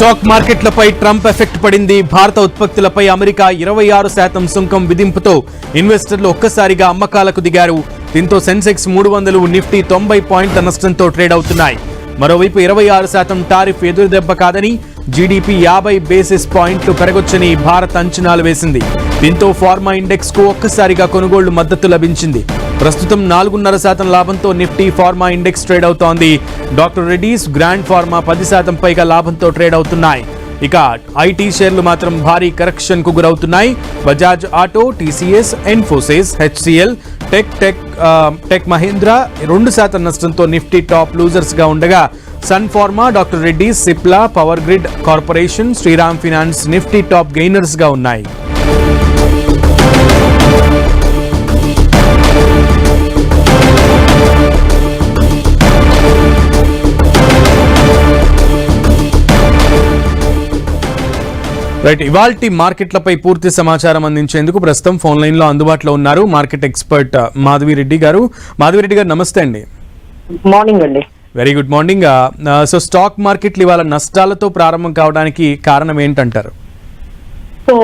Stock మార్కెట్లపై Trump effect పడింది. భారత ఉత్పత్తులపై అమెరికా ఇరవై ఆరు శాతం సుంకం విధింపుతో ఇన్వెస్టర్లు ఒక్కసారిగా అమ్మకాలకు దిగారు. దీంతో సెన్సెక్స్ మూడు వందలు నిఫ్టీ తొంభై పాయింట్ల నష్టంతో ట్రేడ్ అవుతున్నాయి. మరోవైపు ఇరవై ఆరు శాతం టారిఫ్ ఎదురుదెబ్బ కాదని జీడీపీ యాభై బేసిస్ పాయింట్లు పెరగొచ్చని భారత్ అంచనాలు వేసింది. దీంతో ఫార్మా ఇండెక్స్కు ఒక్కసారిగా కొనుగోళ్ళు మద్దతు లభించింది. ప్రస్తుతం నాలుగున్నర శాతం లాభంతో నిఫ్టీ ఫార్మా ఇండెక్స్ ట్రేడ్ అవుతోంది. డాక్టర్ రెడ్డీస్ గ్రాండ్ ఫార్మా పది శాతం పైగా లాభంతో ట్రేడ్ అవుతున్నాయి. ఇక ఐటీ షేర్లు మాత్రం భారీ కరెక్షన్కు గురవుతున్నాయి. Bajaj auto TCS Infosys HCL tech tech tech Mahindra రెండు శాతం నష్టంతో నిఫ్టీ టాప్ లూజర్స్గా ఉండగా Sun Pharma doctor Reddy Cipla power grid corporation Shriram finance Nifty top గెయినర్స్గా ఉన్నాయి. రైట్ ఇవాల్టి మార్కెట్లపై పూర్తి సమాచారం అందించేందుకు ప్రస్తుతం ఫోన్ లైన్లో అందుబాటులో ఉన్నారు మార్కెట్ ఎక్స్పర్ట్ ఆ, మాధవి రెడ్డి గారు. మాధవి రెడ్డి గారు నమస్తే అండి. మార్నింగ్ అండి. Very good morning so stock మార్కెట్లు ఇవాళ నష్టాలతో ప్రారంభం కావడానికి కారణం ఏంటంటారు? సో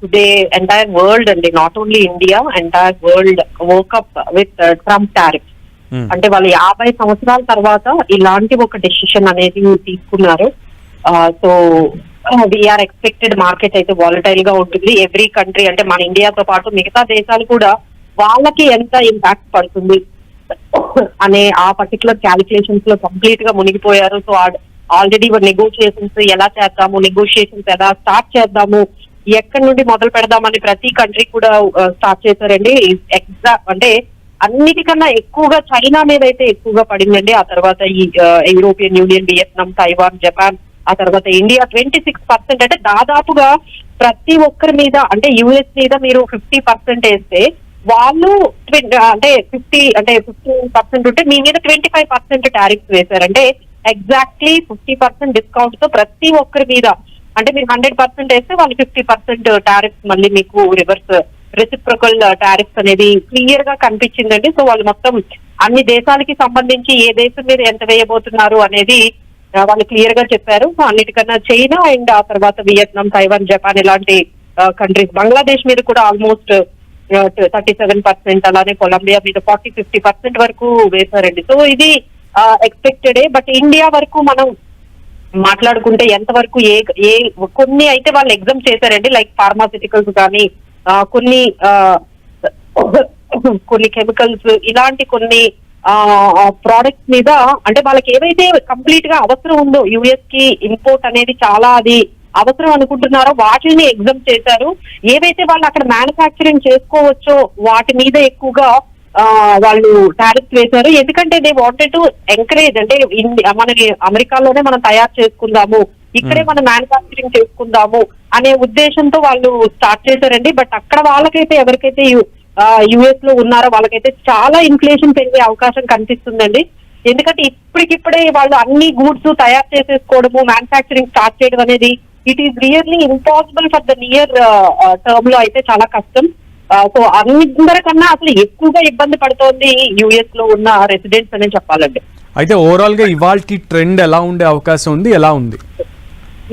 టుడే ఎంటైర్ వరల్డ్ అండి not only India entire world work up with Trump tariff. అంటే వాళ్ళు యాభై సంవత్సరాల తర్వాత ఇలాంటి ఒక డెసిషన్ అనేది తీసుకున్నారు. సో వీఆర్ ఎక్స్పెక్టెడ్ మార్కెట్ అయితే వాలటైల్గా ఉంటుంది. ఎవ్రీ కంట్రీ అంటే మన ఇండియాతో పాటు మిగతా దేశాలు కూడా వాళ్ళకి ఎంత ఇంపాక్ట్ పడుతుంది అనే ఆ పర్టికులర్ క్యాలిక్యులేషన్స్లో కంప్లీట్గా మునిగిపోయారు. సో ఆల్రెడీ నెగోషియేషన్స్ ఎలా చేద్దాము నెగోషియేషన్స్ ఎలా స్టార్ట్ చేద్దాము ఎక్కడి నుండి మొదలు పెడదామని ప్రతి కంట్రీ కూడా uh, స్టార్ట్ చేశారండి. ఎగ్జా అంటే అన్నిటికన్నా ఎక్కువగా చైనా మీద అయితే ఎక్కువగా పడిందండి. ఆ తర్వాత ఈ European Union Vietnam Taiwan Japan ఆ తర్వాత ఇండియా ట్వంటీ సిక్స్ పర్సెంట్ అంటే దాదాపుగా ప్రతి ఒక్కరి మీద అంటే యుఎస్ మీద మీరు ఫిఫ్టీ పర్సెంట్ వేస్తే వాళ్ళు అంటే ఫిఫ్టీ అంటే ఫిఫ్టీన్ పర్సెంట్ ఉంటే మీ మీద ట్వంటీ ఫైవ్ పర్సెంట్ టారిఫ్స్ వేశారు. అంటే ఎగ్జాక్ట్లీ ఫిఫ్టీ పర్సెంట్ డిస్కౌంట్తో ప్రతి ఒక్కరి మీద అంటే మీరు హండ్రెడ్ పర్సెంట్ వేస్తే వాళ్ళు ఫిఫ్టీ పర్సెంట్ టారిఫ్స్ మళ్ళీ మీకు రివర్స్ రెసిప్రకల్ టారిఫ్స్ అనేది క్లియర్గా కనిపించిందండి. సో వాళ్ళు మొత్తం అన్ని దేశాలకి సంబంధించి ఏ దేశం మీద ఎంత వేయబోతున్నారు అనేది వాళ్ళు క్లియర్గా చెప్పారు. సో అన్నిటికన్నా చైనా అండ్ ఆ తర్వాత వియత్నాం తైవాన్ జపాన్ ఇలాంటి కంట్రీస్ బంగ్లాదేశ్ మీద కూడా ఆల్మోస్ట్ థర్టీ సెవెన్ పర్సెంట్ అలానే కొలంబియా మీద ఫార్టీ ఫిఫ్టీ పర్సెంట్ వరకు వేశారండి. సో ఇది ఎక్స్పెక్టెడే బట్ ఇండియా వరకు మనం మాట్లాడుకుంటే ఎంతవరకు ఏ ఏ కొన్ని అయితే వాళ్ళు ఎగ్జామ్ చేశారండి. లైక్ ఫార్మాసిటికల్స్ కానీ కొన్ని కొన్ని కెమికల్స్ ఇలాంటి కొన్ని ప్రోడక్ట్స్ మీద అంటే వాళ్ళకి ఏవైతే కంప్లీట్గా అవసరం ఉందో యుఎస్కి ఇంపోర్ట్ అనేది చాలా అది అవసరం అనుకుంటున్నారో వాటిని ఎగ్జామ్ చేశారు. ఏవైతే వాళ్ళు అక్కడ మ్యానుఫ్యాక్చరింగ్ చేసుకోవచ్చో వాటి మీద ఎక్కువగా ఆ, వాళ్ళు టారిఫ్ వేశారు. ఎందుకంటే దే వాంటెడ్ టు ఎంకరేజ్ అంటే మన అమెరికాలోనే మనం తయారు చేసుకుందాము ఇక్కడే మనం మ్యానుఫ్యాక్చరింగ్ చేసుకుందాము అనే ఉద్దేశంతో వాళ్ళు స్టార్ట్ చేశారండి. బట్ అక్కడ వాళ్ళకైతే ఎవరికైతే యుఎస్లో ఉన్నారో వాళ్ళకైతే చాలా ఇన్ఫ్లేషన్ పెరిగే అవకాశం కనిపిస్తుందండి. ఎందుకంటే ఇప్పటికిప్పుడే వాళ్ళు అన్ని గూడ్స్ తయారు చేసేసుకోవడము మ్యానుఫ్యాక్చరింగ్ స్టార్ట్ చేయడం అనేది it is rarely impossible for the near టర్మ్లో అయితే చాలా కష్టం. సో అందరికన్నా అసలు ఎక్కువగా ఇబ్బంది పడుతోంది యుఎస్లో ఉన్న రెసిడెంట్స్ అనే చెప్పాలండి. అయితే ఓవరాల్గా ఇవాల్టి ట్రెండ్ ఎలా ఉండే అవకాశం ఉంది ఎలా ఉంది?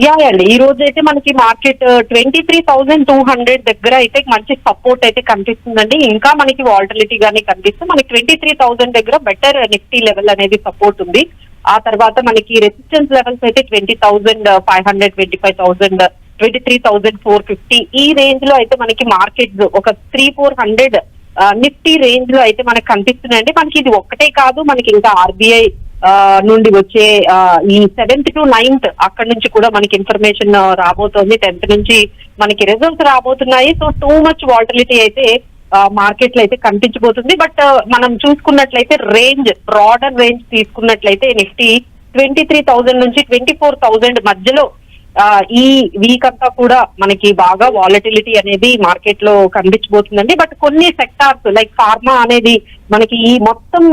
యా అండి ఈ రోజు అయితే మనకి market twenty three thousand two hundred దగ్గర అయితే మంచి సపోర్ట్ అయితే కనిపిస్తుందండి. ఇంకా మనకి వాల్టిలిటీ గానీ కనిపిస్తుంది మనకి ట్వంటీ త్రీ థౌసండ్ దగ్గర బెటర్ నిఫ్టీ లెవెల్ అనేది సపోర్ట్ ఉంది. ఆ తర్వాత మనకి రెసిస్టెన్స్ లెవెల్స్ అయితే twenty thousand five hundred twenty five thousand twenty three thousand four fifty ఈ రేంజ్లో అయితే మనకి మార్కెట్ ఒక త్రీ ఫోర్ హండ్రెడ్ నిఫ్టీ రేంజ్లో అయితే మనకి కనిపిస్తున్నాయండి. మనకి ఇది ఒక్కటే కాదు మనకి ఇంకా ఆర్బీఐ నుండి వచ్చే ఈ సెవెంత్ టు నైన్త్ అక్కడ నుంచి కూడా మనకి ఇన్ఫర్మేషన్ రాబోతోంది. టెన్త్ నుంచి మనకి రిజల్ట్స్ రాబోతున్నాయి. సో టూ మచ్ వాల్టిలిటీ అయితే మార్కెట్లో అయితే కనిపించబోతుంది. బట్ మనం చూసుకున్నట్లయితే రేంజ్ బ్రాడర్ రేంజ్ తీసుకున్నట్లయితే నిఫ్టీ ట్వంటీ త్రీ థౌజండ్ నుంచి ట్వంటీ ఫోర్ థౌజండ్ మధ్యలో ఈ వీక్ అంతా కూడా మనకి బాగా వాలటిలిటీ అనేది మార్కెట్లో కనిపించబోతుందండి. బట్ కొన్ని సెక్టార్స్ లైక్ ఫార్మా అనేది మనకి ఈ మొత్తం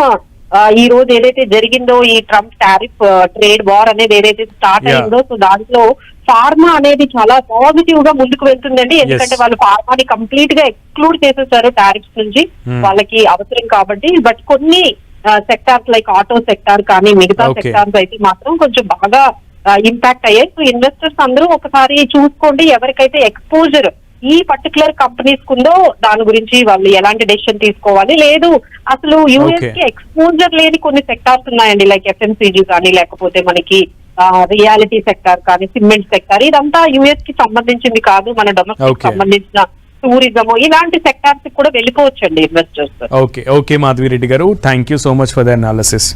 ఈ రోజు ఏదైతే జరిగిందో ఈ ట్రంప్ టారిఫ్ ట్రేడ్ వార్ అనేది ఏదైతే స్టార్ట్. అయిందో సో దాంట్లో ఫార్మా అనేది చాలా పాజిటివ్గా ముందుకు వెళ్తుందండి ఎందుకంటే వాళ్ళు ఫార్మాని కంప్లీట్గా ఎక్స్క్లూడ్ చేసేసారు టారిఫ్స్ నుంచి Hmm. వాళ్ళకి అవసరం కాబట్టి బట్ కొన్ని సెక్టార్స్ లైక్ ఆటో సెక్టార్ కానీ మిగతా. సెక్టార్స్ అయితే మాత్రం కొంచెం బాగా ఇంపాక్ట్ అయ్యాయి సో ఇన్వెస్టర్స్ అందరూ ఒకసారి చూసుకోండి ఎవరికైతే ఎక్స్పోజర్ ఈ పర్టికులర్ కంపెనీస్ కుందో దాని గురించి వాళ్ళు ఎలాంటి డెసిషన్ తీసుకోవాలి. లేదు అసలు యూఎస్. కి ఎక్స్పోజర్ లేని కొన్ని సెక్టార్స్ ఉన్నాయండి లైక్ ఎఫ్ఎంసీజీ కానీ లేకపోతే మనకి రియాలిటీ సెక్టార్ కానీ సిమెంట్ సెక్టార్ ఇదంతా యుఎస్కి సంబంధించింది కాదు మన డొమెస్టిక్. సంబంధించిన టూరిజం ఇలాంటి సెక్టార్స్ కూడా వెళ్ళిపోవచ్చండి investors okay okay Madhavi Reddy garu thank you so much for the analysis